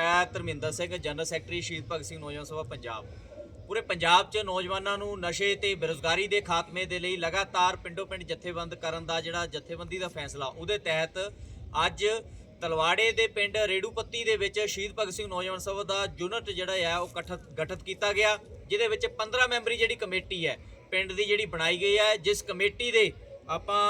ਮੈਂ Dharmendra Singh general secretary ਸ਼ਹੀਦ ਭਗਤ ਸਿੰਘ, ਨੌਜਵਾਨ ਸਭਾ ਪੰਜਾਬ। ਪੂਰੇ ਪੰਜਾਬ 'ਚ ਨੌਜਵਾਨਾਂ ਨੂੰ ਨਸ਼ੇ ਤੇ ਬੇਰੁਜ਼ਗਾਰੀ ਦੇ ਖਾਤਮੇ ਦੇ ਲਈ ਲਗਾਤਾਰ ਪਿੰਡੋ ਪਿੰਡ ਜਥੇਬੰਦ ਕਰਨ ਦਾ ਜਿਹੜਾ ਜਥੇਬੰਦੀ ਦਾ ਫੈਸਲਾ, ਉਹਦੇ ਤਹਿਤ ਅੱਜ ਤਲਵਾੜੇ ਦੇ ਪਿੰਡ ਰੇੜੂਪੱਤੀ ਦੇ ਵਿੱਚ ਸ਼ਹੀਦ ਭਗਤ ਸਿੰਘ, ਨੌਜਵਾਨ ਸਭਾ ਦਾ ਯੂਨਿਟ ਜਿਹੜਾ ਹੈ ਉਹ ਗਠਤ, ਗਠਿਤ ਕੀਤਾ ਗਿਆ। ਜਿਹਦੇ ਵਿੱਚ 15 ਮੈਂਬਰੀ ਜਿਹੜੀ ਕਮੇਟੀ ਹੈ, ਪਿੰਡ ਦੀ ਜਿਹੜੀ ਬਣਾਈ ਗਈ ਹੈ, ਜਿਸ ਕਮੇਟੀ ਦੇ ਆਪਾਂ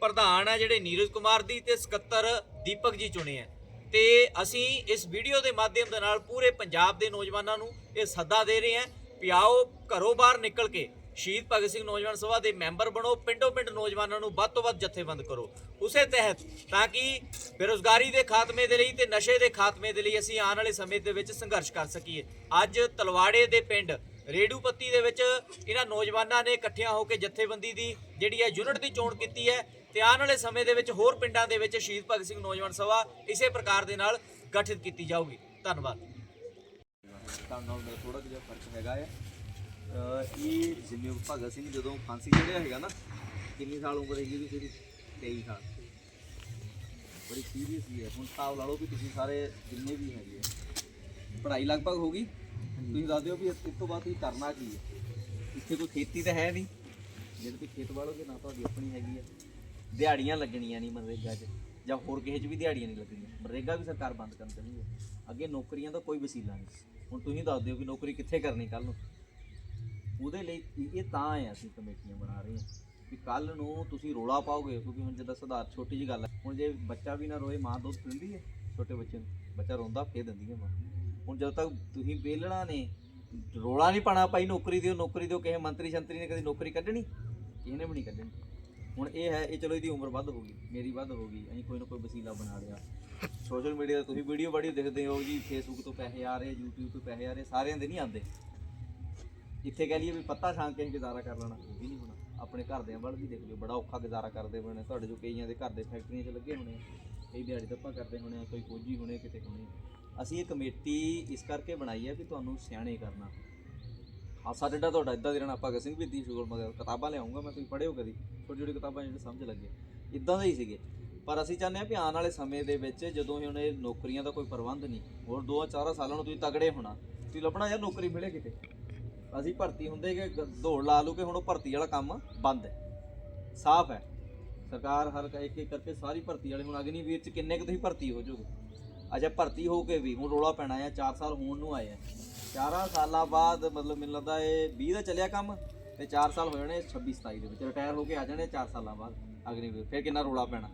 ਪ੍ਰਧਾਨ ਹੈ ਜਿਹੜੇ ਨੀਰਜ ਕੁਮਾਰ ਦੀ ਤੇ ਸਕੱਤਰ ਦੀਪਕ ਜੀ ਚੁਣੇ ਆ। ਤੇ ਅਸੀਂ ਇਸ ਵੀਡੀਓ ਦੇ ਮਾਧਿਅਮ ਦੇ ਨਾਲ ਪੂਰੇ ਪੰਜਾਬ ਦੇ ਨੌਜਵਾਨਾਂ ਨੂੰ ਇਹ ਸੱਦਾ ਦੇ ਰਹੇ ਹਾਂ ਵੀ ਆਓ ਘਰੋਂ ਬਾਹਰ ਨਿਕਲ ਕੇ ਸ਼ਹੀਦ ਭਗਤ ਸਿੰਘ ਨੌਜਵਾਨ ਸਭਾ ਦੇ ਮੈਂਬਰ ਬਣੋ, ਪਿੰਡੋਂ ਪਿੰਡ ਨੌਜਵਾਨਾਂ ਨੂੰ ਵੱਧ ਤੋਂ ਵੱਧ ਜਥੇਬੰਦ ਕਰੋ। ਉਸੇ ਤਹਿਤ ਤਾਂ ਕਿ ਬੇਰੁਜ਼ਗਾਰੀ ਦੇ ਖਾਤਮੇ ਦੇ ਲਈ ਤੇ ਨਸ਼ੇ ਦੇ ਖਾਤਮੇ ਦੇ ਲਈ ਅਸੀਂ ਆਉਣ ਵਾਲੇ ਸਮੇਂ ਦੇ ਵਿੱਚ ਸੰਘਰਸ਼ ਕਰ ਸਕੀਏ। ਅੱਜ ਤਲਵਾੜੇ ਦੇ ਪਿੰਡ ਰੇਡੂਪੱਤੀ ਦੇ ਵਿੱਚ ਇਹਨਾਂ ਨੌਜਵਾਨਾਂ ਨੇ ਇਕੱਠਿਆਂ ਹੋ ਕੇ ਜਥੇਬੰਦੀ ਦੀ ਜਿਹੜੀ ਹੈ ਯੂਨਿਟ ਦੀ ਚੋਣ ਕੀਤੀ ਹੈ। ਤੇ ਆਉਣ ਵਾਲੇ ਸਮੇਂ ਦੇ ਵਿੱਚ ਹੋਰ ਪਿੰਡਾਂ ਦੇ ਵਿੱਚ ਸ਼ਹੀਦ ਭਗਤ ਸਿੰਘ ਨੌਜਵਾਨ ਸਭਾ ਇਸੇ ਪ੍ਰਕਾਰ ਦੇ ਨਾਲ ਗਠਿਤ ਕੀਤੀ ਜਾਊਗੀ। ਧੰਨਵਾਦ। ਤਾਂ ਨਾਲ ਮੇਰਾ ਥੋੜਾ ਜਿਹਾ ਫ਼ਰਕ ਹੈਗਾ ਹੈ ਇਹ ਜਿੰਨੇ ਭਗਤ ਸਿੰਘ ਜਦੋਂ ਫਾਂਸੀ ਚੜਿਆ ਹੈਗਾ ਨਾ, ਕਿੰਨੀ ਸਾਲ ਉਮਰ ਹੈਗੀ ਵੀ ਤੇਰੀ 23 ਸਾਲ। ਬੜੀ ਸੀਰੀਅਸ ਵੀ ਹੈ। ਹੁਣ ਹਿਸਾਬ ਲਾ ਲਓ ਵੀ ਤੁਸੀਂ ਸਾਰੇ ਜਿੰਨੇ ਵੀ ਹੈਗੇ ਆ। ਪੜ੍ਹਾਈ ਲਗਭਗ ਹੋ ਗਈ। ਤੁਸੀਂ ਦੱਸ ਦਿਓ ਵੀ ਇਸ ਤੋਂ ਬਾਅਦ ਤੁਸੀਂ ਕਰਨਾ ਕੀ ਹੈ? ਇੱਥੇ ਕੋਈ ਖੇਤੀ ਤਾਂ ਹੈ ਨਹੀਂ। ਜਿਹੜੇ ਤੁਸੀਂ ਖੇਤ ਵਾਲੋਗੇ ਨਾ ਤੁਹਾਡੀ ਆਪਣੀ ਹੈਗੀ ਹੈ ਦਿਹਾੜੀਆਂ ਲੱਗਣੀਆਂ ਨਹੀਂ ਮਨਰੇਗਾ 'ਚ, ਜਾਂ ਹੋਰ ਕਿਸੇ 'ਚ ਵੀ ਦਿਹਾੜੀਆਂ ਨਹੀਂ ਲੱਗਣੀਆਂ। ਮਨਰੇਗਾ ਵੀ ਸਰਕਾਰ ਬੰਦ ਕਰਨ ਚੱਲੀ ਹੈ। ਅੱਗੇ ਨੌਕਰੀਆਂ ਦਾ ਕੋਈ ਵਸੀਲਾ ਨਹੀਂ ਹੁਣ ਤੁਸੀਂ ਦੱਸ ਦਿਓ ਵੀ ਨੌਕਰੀ ਕਿੱਥੇ ਕਰਨੀ ਕੱਲ ਨੂੰ। ਉਹਦੇ ਲਈ ਇਹ- ਤਾਂ ਹੈ ਅਸੀਂ ਕਮੇਟੀਆਂ ਬਣਾ ਰਹੇ ਹਾਂ ਵੀ ਕੱਲ ਨੂੰ ਤੁਸੀਂ ਰੋਲਾ ਪਾਓਗੇ, ਕਿਉਂਕਿ ਹੁਣ ਜਿੱਦਾਂ ਸੁਧਾਰ ਛੋਟੀ ਜੀ ਗੱਲ ਹੈ। ਹੁਣ ਜੇ ਬੱਚਾ ਵੀ ਨਾ ਰੋਏ, ਮਾਂ ਦੁੱਧ ਦਿੰਦੀ ਹੈ ਛੋਟੇ ਬੱਚੇ ਨੂੰ, ਬੱਚਾ ਰੋਂਦਾ ਫੇਰ ਦਿੰਦੀ ਹੈ ਮਾਂ। ਹੁਣ ਜਦੋਂ ਤੱਕ ਤੁਸੀਂ ਵੇਲਣਾ ਨੇ, ਰੋਲਾ ਨਹੀਂ ਪਾਣਾ ਭਾਈ ਨੌਕਰੀ ਦਿਓ ਨੌਕਰੀ ਦਿਓ, ਕਿਸੇ ਮੰਤਰੀ ਸ਼ੰਤਰੀ ਨੇ ਕਦੀ ਨੌਕਰੀ ਕੱਢਣੀ? ਕਿਸੇ ਨੇ ਵੀ ਨਹੀਂ ਕੱਢਣੀ। ਹੁਣ ਇਹ ਹੈ, ਇਹ ਚਲੋ ਇਹਦੀ ਉਮਰ ਵੱਧ ਹੋ ਗਈ, ਮੇਰੀ ਵੱਧ ਹੋ ਗਈ, ਅਸੀਂ ਕੋਈ ਨਾ ਕੋਈ ਵਸੀਲਾ ਬਣਾ ਲਿਆ। ਸੋਸ਼ਲ ਮੀਡੀਆ ਤੇ ਤੁਸੀਂ ਵੀਡੀਓ ਬੜੀ ਦੇਖਦੇ ਹੋ ਜੀ ਫੇਸਬੁੱਕ ਤੋਂ ਪੈਸੇ ਆ ਰਹੇ, YouTube ਤੋਂ ਪੈਸੇ ਆ ਰਹੇ, ਸਾਰਿਆਂ ਦੇ ਨਹੀਂ ਆਉਂਦੇ। ਇੱਥੇ ਕਹਿ ਲਈਏ ਵੀ ਪੱਤਾ ਛਾਂ ਕੇ ਗੁਜ਼ਾਰਾ ਕਰ ਲੈਣਾ, ਉਹ ਵੀ ਨਹੀਂ ਹੋਣਾ। ਆਪਣੇ ਘਰਦਿਆਂ ਵੱਲ ਵੀ ਦੇਖ ਲਿਓ, ਬੜਾ ਔਖਾ ਗੁਜ਼ਾਰਾ ਕਰਦੇ ਹੋਣੇ, ਤੁਹਾਡੇ ਜੋ ਕਈਆਂ ਦੇ ਘਰ ਦੇ ਫੈਕਟਰੀਆਂ 'ਚ ਲੱਗੇ ਹੋਣੇ ਕਈ ਦਿਹਾੜੀ ਦੱਪਾ ਕਰਦੇ ਹੋਣੇ ਆ, ਕੋਈ ਫੌਜੀ ਹੋਣੇ ਕਿਤੇ ਹੋਣੇ ਅਸੀਂ ਇਹ ਕਮੇਟੀ ਇਸ ਕਰਕੇ ਬਣਾਈ ਹੈ ਵੀ ਤੁਹਾਨੂੰ ਸਿਆਣੇ ਕਰਨਾ। ਹਾਸਾ ਡੱਡਾ ਤੁਹਾਡਾ ਇਦਾਂ ਦੇ ਰਹਿਣਾ ਭਗਤ ਸਿੰਘ ਵੀ ਦੀ ਸ਼ੁਗਰ ਮਗਰ ਕਿਤਾਬਾਂ ਲਿਆਉਂਗਾ, ਮੈਂ ਤੁਸੀਂ ਪੜ੍ਹਿਓ ਕਦੀ। ਛੋਟੀ ਛੋਟੀ ਕਿਤਾਬਾਂ ਜਿਹੜੇ ਸਮਝ ਲੱਗੇ। ਇਦਾਂ ਦੇ ਹੀ ਸੀਗੇ। ਪਰ ਅਸੀਂ ਚਾਹੁੰਦੇ ਹਾਂ ਵੀ ਆਉਣ ਵਾਲੇ ਸਮੇਂ ਦੇ ਵਿੱਚ ਜਦੋਂ ਹੁਣ ਇਹ ਨੌਕਰੀਆਂ ਦਾ ਕੋਈ ਪ੍ਰਬੰਧ ਨਹੀਂ, ਹੋਰ 2-4 ਸਾਲਾਂ ਨੂੰ ਤੁਸੀਂ ਤਗੜੇ ਹੋਣਾ। ਤੁਸੀਂ ਲੱਭਣਾ ਯਾਰ ਨੌਕਰੀ ਮਿਲੇ ਕਿਤੇ। ਅਸੀਂ ਭਰਤੀ ਹੁੰਦੇ ਕਿ ਦੌੜ ਲਾ ਲੂ ਕਿ ਹੁਣ ਉਹ ਭਰਤੀ ਵਾਲਾ ਕੰਮ ਬੰਦ ਹੈ। ਸਾਫ਼ ਹੈ। ਸਰਕਾਰ ਹਰ ਇੱਕ ਇੱਕ ਕਰਕੇ ਸਾਰੀ ਭਰਤੀ ਵਾਲੇ, ਹੁਣ ਅਗਨੀਵੀਰ ਚ ਕਿੰਨੇ ਕੁ ਤੁਸੀਂ ਭਰਤੀ ਹੋ ਜਾਓਗੇ? ਅਜਾ ਭਰਤੀ ਹੋ ਕੇ ਵੀ ਹੁਣ ਰੋਲਾ ਪੈਣਾ ਆ 4 ਸਾਲ ਹੋਣ ਨੂੰ ਆਏ ਆ 4 ਸਾਲਾਂ ਬਾਅਦ ਮਤਲਬ ਮੈਨੂੰ ਲੱਗਦਾ ਇਹ 20 ਦਾ ਚੱਲਿਆ ਕੰਮ। ਤੇ 4 ਸਾਲ ਹੋ ਜਾਣੇ 26 27 ਦੇ ਵਿੱਚ। ਰਿਟਾਇਰ ਹੋ ਕੇ ਆ ਜਾਣੇ 4 ਸਾਲਾਂ ਬਾਅਦ ਅਗਨੀਵੀਰ ਫਿਰ ਕਿੰਨਾ ਰੋਲਾ ਪੈਣਾ?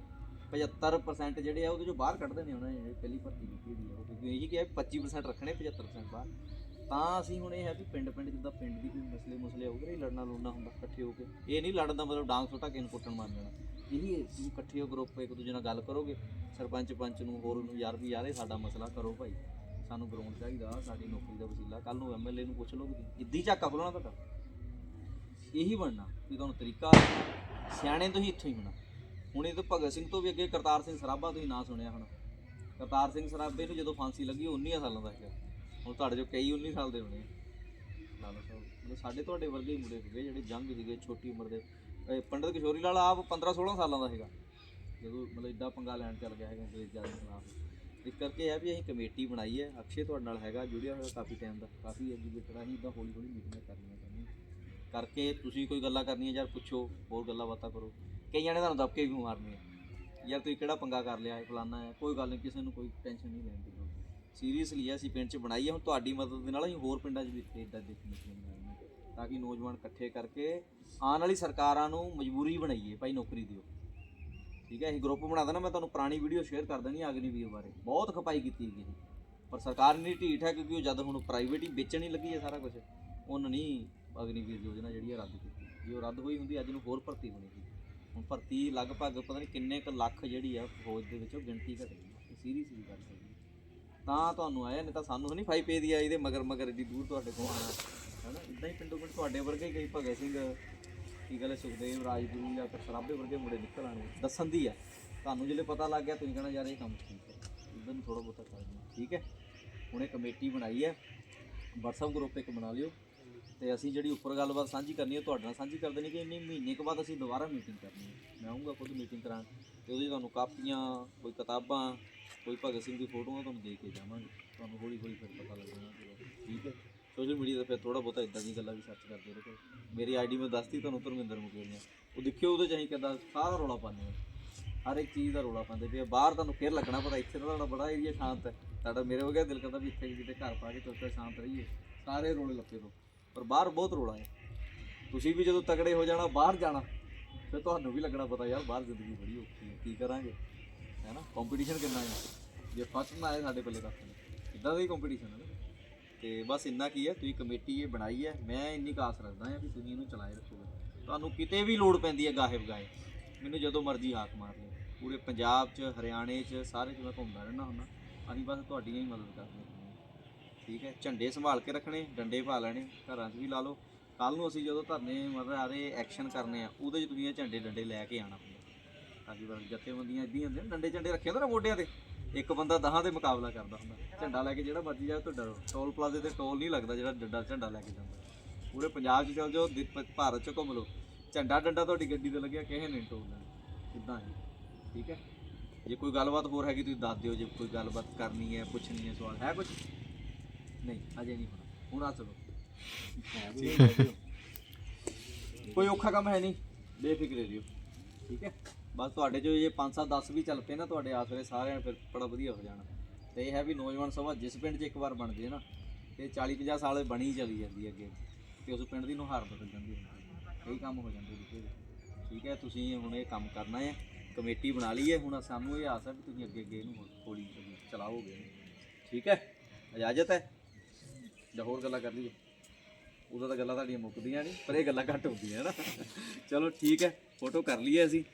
75% ਜਿਹੜੇ ਆ ਉਹਦੇ ਚੋਂ ਬਾਹਰ ਕੱਢ ਦੇਣੇ ਉਹਨਾਂ ਨੇ, ਜਿਹੜੀ ਪਹਿਲੀ ਭਰਤੀ ਕੀਤੀ ਹੋਈ ਆ, ਉਹ ਕਿਉਂਕਿ ਇਹ ਕਿ 25% ਰੱਖਣੇ 75% ਬਾਹਰ ਤਾਂ ਅਸੀਂ ਹੁਣ ਇਹ ਹੈ ਵੀ ਪਿੰਡ ਪਿੰਡ ਜਿੱਦਾਂ ਪਿੰਡ ਦੀ ਕੋਈ ਮਸਲੇ ਮੁਸਲੇ ਹੋਊਗੇ ਨਹੀਂ ਲੜਨਾ ਲੁੜਨਾ ਹੁੰਦਾ, ਇਕੱਠੇ ਹੋ ਕੇ। ਇਹ ਨਹੀਂ ਲੜਨ ਦਾ ਮਤਲਬ ਡਾਂਗ ਛੋਟਾ ਕਿਸੇ ਕੁੱਟਣ ਮਾਰ ਦੇਣਾ। ਇਹੀ ਤੁਸੀਂ ਇਕੱਠੇ ਹੋ ਗਰੁੱਪ ਇੱਕ ਦੂਜੇ ਨਾਲ ਗੱਲ ਕਰੋਗੇ। ਸਰਪੰਚ ਪੰਚ ਨੂੰ, ਹੋਰ ਨੂੰ ਯਾਰ ਵੀ ਯਾਰ ਇਹ ਸਾਡਾ ਮਸਲਾ ਕਰੋ ਭਾਈ। ਸਾਨੂੰ ਗਰਾਊਂਡ ਚਾਹੀਦਾ, ਸਾਡੀ ਨੌਕਰੀ ਦਾ ਵਸੀਲਾ। ਕੱਲ ਨੂੰ ਐਮਐਲਏ ਨੂੰ ਪੁੱਛ ਲਓਗੇ ਜਿੱਦੀ ਝਾਕਾ ਖੁੱਲਣਾ ਤੁਹਾਡਾ? ਇਹੀ ਬਣਨਾ ਵੀ ਤੁਹਾਨੂੰ ਤਰੀਕਾ ਆਉਣਾ। ਸਿਆਣੇ ਤੁਸੀਂ ਇੱਥੋਂ ਹੀ ਹੋਣਾ। ਹੁਣ ਇਹ ਤਾਂ ਭਗਤ ਸਿੰਘ ਤੋਂ ਵੀ ਅੱਗੇ ਕਰਤਾਰ ਸਿੰਘ ਸਰਾਭਾ ਤੁਸੀਂ ਨਾਂ ਸੁਣਿਆ ਹੋਣਾ। ਕਰਤਾਰ ਸਿੰਘ ਸਰਾਭੇ ਨੂੰ ਜਦੋਂ ਫਾਂਸੀ ਲੱਗੀ, ਉਹ 19 ਸਾਲਾਂ ਦਾ ਸੀਗਾ। ਹੁਣ ਤੁਹਾਡੇ ਜੋ ਕਈ 19 ਸਾਲ ਦੇ ਹੋਣੇ ਆ। ਲਾਲਾ ਸਾਹਿਬ ਮਤਲਬ ਸਾਡੇ ਤੁਹਾਡੇ ਵਰਗੇ ਮੁੰਡੇ ਸੀਗੇ, ਜਿਹੜੇ ਜੰਗ ਸੀਗੇ, ਛੋਟੀ ਉਮਰ ਦੇ। ਇਹ ਪੰਡਤ ਕਿਸ਼ੋਰੀ ਲਾਲ ਆਪ 15 16 ਸਾਲਾਂ ਦਾ ਸੀਗਾ। ਜਦੋਂ ਮਤਲਬ ਇੱਡਾ ਪੰਗਾ ਲੈਣ ਚੱਲ ਗਿਆ ਹੈਗਾ ਅੰਗਰੇਜ਼ਾਂ ਦੇ ਖਿਲਾਫ। ਇਸ ਕਰਕੇ ਇਹ ਹੈ ਵੀ ਅਸੀਂ ਕਮੇਟੀ ਬਣਾਈ ਹੈ। ਅਕਸ਼ੇ ਤੁਹਾਡੇ ਨਾਲ ਹੈਗਾ, ਜੁੜਿਆ ਹੋਇਆ ਕਾਫੀ ਟਾਈਮ ਦਾ। ਕਾਫੀ ਐਜੂਕੇਟਡ ਅਸੀਂ ਇਦਾਂ ਹੌਲੀ ਹੌਲੀ ਮੀਟਿੰਗਾਂ ਕਰਨੀਆਂ ਚਾਹੁੰਦੇ ਕਰਕੇ ਤੁਸੀਂ ਕੋਈ ਗੱਲਾਂ ਕਰਨੀਆਂ ਯਾਰ ਪੁੱਛੋ, ਹੋਰ ਗੱਲਾਂ ਬਾਤਾਂ ਕਰੋ। ਕਈਆਂ ਨੇ ਤੁਹਾਨੂੰ ਦਬਕੇ ਵੀ ਮਾਰਨੇ ਆ ਯਾਰ ਤੁਸੀਂ ਕਿਹੜਾ ਪੰਗਾ ਕਰ ਲਿਆ ਹੈ ਫਲਾਨਾ ਹੈ? ਕੋਈ ਗੱਲ ਨਹੀਂ, ਕਿਸੇ ਨੂੰ ਕੋਈ ਟੈਨਸ਼ਨ ਨਹੀਂ ਲੈਣ ਦੀ ਲੋੜ ਸੀਰੀਅਸਲੀ ਹੈ ਅਸੀਂ ਪਿੰਡ 'ਚ ਬਣਾਈ ਹੈ ਹੁਣ ਤੁਹਾਡੀ ਮਦਦ ਦੇ ਨਾਲ ਅਸੀਂ ਹੋਰ ਪਿੰਡਾਂ 'ਚ ਵੀ ਇਦਾਂ ਦੇ ਕਮੇਟੀਆਂ ਬਣਾਈਆਂ ਤਾਂ ਕਿ ਨੌਜਵਾਨ ਇਕੱਠੇ ਕਰਕੇ ਆਉਣ ਵਾਲੀ ਸਰਕਾਰਾਂ ਨੂੰ ਮਜਬੂਰੀ ਬਣਾਈਏ, ਭਾਈ ਨੌਕਰੀ ਦਿਓ। ਠੀਕ ਹੈ ਅਸੀਂ ਗਰੁੱਪ ਬਣਾ ਦੇਣਾ, ਮੈਂ ਤੁਹਾਨੂੰ ਪੁਰਾਣੀ ਵੀਡੀਓ ਸ਼ੇਅਰ ਕਰ ਦੇਣੀ ਅਗਨੀਵੀਰ ਬਾਰੇ। ਬਹੁਤ ਖਪਾਈ ਕੀਤੀ ਗਈ ਪਰ ਸਰਕਾਰ ਨੇ ਢੀਠ ਹੈ ਕਿਉਂਕਿ ਉਹ ਜਦ ਹੁਣ ਪ੍ਰਾਈਵੇਟ ਹੀ ਵੇਚਣ ਹੀ ਲੱਗੀ ਹੈ ਸਾਰਾ ਕੁਝ ਉਹਨਾਂ ਨਹੀਂ ਅਗਨੀਵੀਰ ਯੋਜਨਾ ਜਿਹੜੀ ਹੈ ਰੱਦ ਕੀਤੀ। ਜੇ ਉਹ ਰੱਦ ਹੋਈ ਹੁੰਦੀ ਅੱਜ ਨੂੰ ਹੋਰ ਭਰਤੀ ਹੋਣੀ ਸੀ। ਹੁਣ ਭਰਤੀ ਲਗਭਗ ਪਤਾ ਨਹੀਂ ਕਿੰਨੇ ਕੁ ਲੱਖ ਜਿਹੜੀ ਆ ਫੌਜ ਦੇ ਵਿੱਚ ਉਹ ਗਿਣਤੀ ਘਟ ਗਈ ਸੀਰੀਅਸ ਵੀ ਕਰ ਸਕਦੀ ਤਾਂ ਤੁਹਾਨੂੰ ਆਇਆ ਨਹੀਂ ਤਾਂ ਸਾਨੂੰ ਨਹੀਂ ਫਾਈ ਪੇ ਦੀ ਆਈ ਦੇ ਮਗਰ ਮਗਰ ਏਡੀ ਦੂਰ ਤੁਹਾਡੇ ਕੋਲ। ਆਣਾ ਹੈਨਾ? ਇਦਾਂ ਹੀ ਪਿੰਡੋਂ ਪਿੰਡ ਤੁਹਾਡੇ ਵਰਗੇ ਹੀ ਕਈ ਭਗਤ ਸਿੰਘ ਕੀ ਗੱਲ ਹੈ, ਸੁਖਦੇਵ ਰਾਜਗੁਰੂ ਜਾਂ ਫਿਰ ਸਰਾਭੇ ਵਰਗੇ ਮੁੰਡੇ ਨਿਕਲ ਆਣਗੇ ਦੱਸਣ ਦੀ ਆ। ਤੁਹਾਨੂੰ ਜਿਹੜੇ ਪਤਾ ਲੱਗ ਗਿਆ ਤੁਸੀਂ ਕਹਣਾ ਯਾਰ ਇਹ ਕੰਮ ਠੀਕ ਹੈ। ਇਦਾਂ ਨੂੰ ਥੋੜਾ ਬਹੁਤਾ ਕਰਦੇ ਠੀਕ ਹੈ? ਹੁਣ ਇਹ ਕਮੇਟੀ ਬਣਾਈ ਹੈ। WhatsApp ਗਰੁੱਪ ਇੱਕ ਬਣਾ ਲਿਓ। ਤੇ ਅਸੀਂ ਜਿਹੜੀ ਉੱਪਰ ਗੱਲਬਾਤ ਸਾਂਝੀ ਕਰਨੀ ਹੈ ਤੁਹਾਡੇ ਨਾਲ ਸਾਂਝੀ ਕਰਦੇ ਨੇ ਕਿ ਇੰਨੇ ਮਹੀਨੇ ਕੁ ਬਾਅਦ ਅਸੀਂ ਦੁਬਾਰਾ ਮੀਟਿੰਗ ਕਰਨੀ ਹੈ। ਮੈਂ ਆਉਂਗਾ ਖੁਦ ਮੀਟਿੰਗ ਕਰਾਂ ਤੇ ਉਹਦੇ 'ਚ ਤੁਹਾਨੂੰ ਕਾਪੀਆਂ, ਕੋਈ ਕਿਤਾਬਾਂ, ਕੋਈ ਭਗਤ ਸਿੰਘ ਦੀ ਫੋਟੋਆਂ ਤੁਹਾਨੂੰ ਦੇ ਕੇ ਜਾਵਾਂਗੇ। ਤੁਹਾਨੂੰ ਹੌਲੀ ਹੌਲੀ ਫਿਰ ਪਤਾ ਲੱਗ ਜਾਣਾ ਠੀਕ ਹੈ। ਸੋਸ਼ਲ ਮੀਡੀਆ ਤੇ ਫਿਰ ਥੋੜਾ ਬਹੁਤਾ ਇਦਾਂ ਦੀਆਂ ਗੱਲਾਂ ਵੀ ਸਰਚ ਕਰਦੇ ਰਹੋ। ਮੇਰੀ ਆਈਡੀ ਮੈਂ ਦੱਸਤੀ ਤੁਹਾਨੂੰ ਧਰਮਿੰਦਰ ਮੁਕੇਲ ਨੇ ਉਹ ਦੇਖਿਓ ਉਹਦੇ ਚ ਅਸੀਂ ਕਿੱਦਾਂ ਸਾਰਾ ਰੌਲਾ ਪਾਉਂਦੇ ਹਾਂ। ਹਰ ਇੱਕ ਚੀਜ਼ ਦਾ ਰੌਲਾ ਪਾਉਂਦੇ ਪਏ ਬਾਹਰ ਤੁਹਾਨੂੰ ਫਿਰ ਲੱਗਣਾ ਪਤਾ, ਇੱਥੇ ਤਾਂ ਤੁਹਾਡਾ ਬੜਾ ਏਰੀਆ ਸ਼ਾਂਤ ਹੈ। ਤੁਹਾਡਾ ਮੇਰੇ ਹੋ ਗਿਆ ਦਿਲ ਕਰਦਾ ਵੀ ਇੱਥੇ ਕਿਤੇ ਘਰ ਪਾ ਕੇ ਚੁੱਪ ਸ਼ਾਂਤ ਰਹੀਏ। ਸਾਰੇ ਰੋਲੇ ਲੱਗੇ ਤੋਂ ਪਰ ਬਾਹਰ ਬਹੁਤ ਰੌਲਾ ਹੈ। ਤੁਸੀਂ ਵੀ ਜਦੋਂ ਤਕੜੇ ਹੋ ਜਾਣਾ, ਬਾਹਰ ਜਾਣਾ, ਫਿਰ ਤੁਹਾਨੂੰ ਵੀ ਲੱਗਣਾ ਪਤਾ ਯਾਰ ਬਾਹਰ ਜ਼ਿੰਦਗੀ ਬੜੀ ਔਖੀ ਹੈ। ਕੀ ਕਰਾਂਗੇ? ਹੈ ਨਾ? ਕੰਪੀਟੀਸ਼ਨ ਕਿੰਨਾ ਹੈ? ਜੇ ਫਸਟ ਨਾ ਆਏ ਸਾਡੇ ਪੱਲੇ ਕੱਖ ਨਹੀਂ ਇਦਾਂ ਦਾ ਹੀ ਕੰਪੀਟੀਸ਼ਨ ਹੈ ਨਾ? ਤੇ ਬਸ ਇੰਨਾ ਕੀ ਹੈ, ਤੁਸੀਂ ਕਮੇਟੀ ਇਹ ਬਣਾਈ ਹੈ। ਮੈਂ ਇੰਨੀ ਕਾਸ ਰੱਖਦਾ ਹਾਂ ਕਿ ਤੁਸੀਂ ਇਹਨੂੰ ਚਲਾਏ ਰੱਖੋਗੇ। ਤੁਹਾਨੂੰ ਕਿਤੇ ਵੀ ਲੋੜ ਪੈਂਦੀ ਹੈ ਗਾਹੇ ਬਗਾਏ ਮੈਨੂੰ ਜਦੋਂ ਮਰਜ਼ੀ ਹਾਕ ਮਾਰ ਲਿਓ। ਪੂਰੇ ਪੰਜਾਬ 'ਚ, ਹਰਿਆਣੇ 'ਚ, ਸਾਰੇ 'ਚ ਮੈਂ ਘੁੰਮਦਾ ਰਹਿਣਾ ਹੁੰਦਾ। ਅਸੀਂ ਬਸ ਤੁਹਾਡੀਆਂ ਹੀ ਮਦਦ ਕਰਦੇ ਹਾਂ। ਠੀਕ ਹੈ, ਝੰਡੇ ਸੰਭਾਲ ਕੇ ਰੱਖਣੇ, ਡੰਡੇ ਪਾ ਲੈਣੇ, ਘਰਾਂ 'ਚ ਵੀ ਲਾ ਲਓ। ਕੱਲ ਨੂੰ ਅਸੀਂ ਜਦੋਂ ਧਰਨੇ ਮਤਲਬ ਆਰੇ ਐਕਸ਼ਨ ਕਰਨੇ ਆ, ਉਹਦੇ 'ਚ ਤੁਸੀਂ ਇਹ ਝੰਡੇ ਡੰਡੇ ਲੈ ਕੇ ਆਣਾ ਹੁੰਦਾ ਅਸੀਂ ਬਸ ਜੱਥੇਬੰਦੀਆਂ ਇਦਾਂ ਹੀ ਹੁੰਦੀਆਂ, ਡੰਡੇ ਝੰਡੇ ਰੱਖੇ ਹੁੰਦੇ ਨਾ ਮੋਢਿਆਂ ਤੇ? ਇੱਕ ਬੰਦਾ ਦਹਾਂ ਦੇ ਮੁਕਾਬਲਾ ਕਰਦਾ ਹੁੰਦਾ, ਝੰਡਾ ਲੈ ਕੇ ਜਿਹੜਾ ਮਰਜ਼ੀ ਜਾਵੇ ਤੋਂ ਡਰੋ। ਟੋਲ ਪਲਾਜ਼ੇ ਤੇ ਟੋਲ ਨਹੀਂ ਲੱਗਦਾ ਜਿਹੜਾ ਡੰਡਾ, ਝੰਡਾ ਲੈ ਕੇ ਜਾਂਦਾ। ਪੂਰੇ ਪੰਜਾਬ 'ਚ ਚੱਲ ਜਾਓ, ਦਿ- ਭਾਰਤ 'ਚ ਘੁੰਮ ਲਓ। ਝੰਡਾ ਡੰਡਾ ਤੁਹਾਡੀ ਗੱਡੀ ਤੇ ਲੱਗਿਆ, ਕਿਸੇ ਨੇ ਟੋਲ ਲੈਣਾ। ਇਦਾਂ ਹੈ, ਠੀਕ ਹੈ? ਜੇ ਕੋਈ ਗੱਲਬਾਤ ਹੋਰ ਹੈਗੀ, ਤੁਸੀਂ ਦੱਸ ਦਿਓ, ਜੇ ਕੋਈ ਗੱਲਬਾਤ ਕਰਨੀ ਹੈ, ਪੁੱਛਣੀ ਹੈ, ਸਵਾਲ, ਹੈ ਕੁਝ ਨਹੀਂ ਅਜੇ ਨਹੀਂ ਹੋਣਾ। ਹੁਣ ਆ ਚਲੋ। ਕੋਈ ਔਖਾ ਕੰਮ ਹੈ ਨਹੀਂ। ਬੇਫਿਕਰੇ ਰਹੋ ਠੀਕ ਹੈ। ਬਸ ਤੁਹਾਡੇ ਜੋ ਇਹ 5 7 10 ਵੀ ਚੱਲ ਪਏ ਨਾ ਤੁਹਾਡੇ ਆਸਰੇ ਸਾਰਿਆਂ ਫਿਰ ਬੜਾ ਵਧੀਆ ਹੋ ਜਾਣਾ। ਤੇ ਇਹ ਹੈ ਵੀ ਨੌਜਵਾਨ ਸਭਾ ਜਿਸ ਪਿੰਡ 'ਚ ਇੱਕ ਵਾਰ ਬਣ ਜੇ ਨਾ ਤੇ 40 50 ਸਾਲ ਬਣੀ ਚਲੀ ਜਾਂਦੀ ਅੱਗੇ। ਤੇ ਉਸ ਪਿੰਡ ਦੀ ਨੁਹਾਰ ਬਦਲ ਜਾਂਦੀ ਹੈ। ਇਹੀ ਕੰਮ ਹੋ ਜਾਂਦੇ ਜੀ ਠੀਕ ਹੈ ਤੁਸੀਂ ਹੁਣ ਇਹ ਕੰਮ ਕਰਨਾ ਹੈ। ਕਮੇਟੀ ਬਣਾ ਲਈ ਹੈ। ਹੁਣ ਸਾਨੂੰ ਇਹ ਆਸ ਹੈ ਵੀ ਤੁਸੀਂ ਅੱਗੇ ਅੱਗੇ ਇਹਨੂੰ ਹੌਲੀ ਚਲਾਓਗੇ। ਠੀਕ ਹੈ। ਇਜਾਜ਼ਤ ਹੈ। ਜਾਂ ਹੋਰ ਗੱਲਾਂ ਕਰ ਲਈਏ। ਉਦੋਂ ਤਾਂ ਗੱਲਾਂ ਤੁਹਾਡੀਆਂ ਮੁੱਕਦੀਆਂ ਨਹੀਂ, ਪਰ ਇਹ ਗੱਲਾਂ ਘੱਟ ਹੁੰਦੀਆਂ ਹੈ ਨਾ। ਚਲੋ ਠੀਕ ਹੈ, ਫੋਟੋ ਕਰ ਲਈਏ ਅਸੀਂ।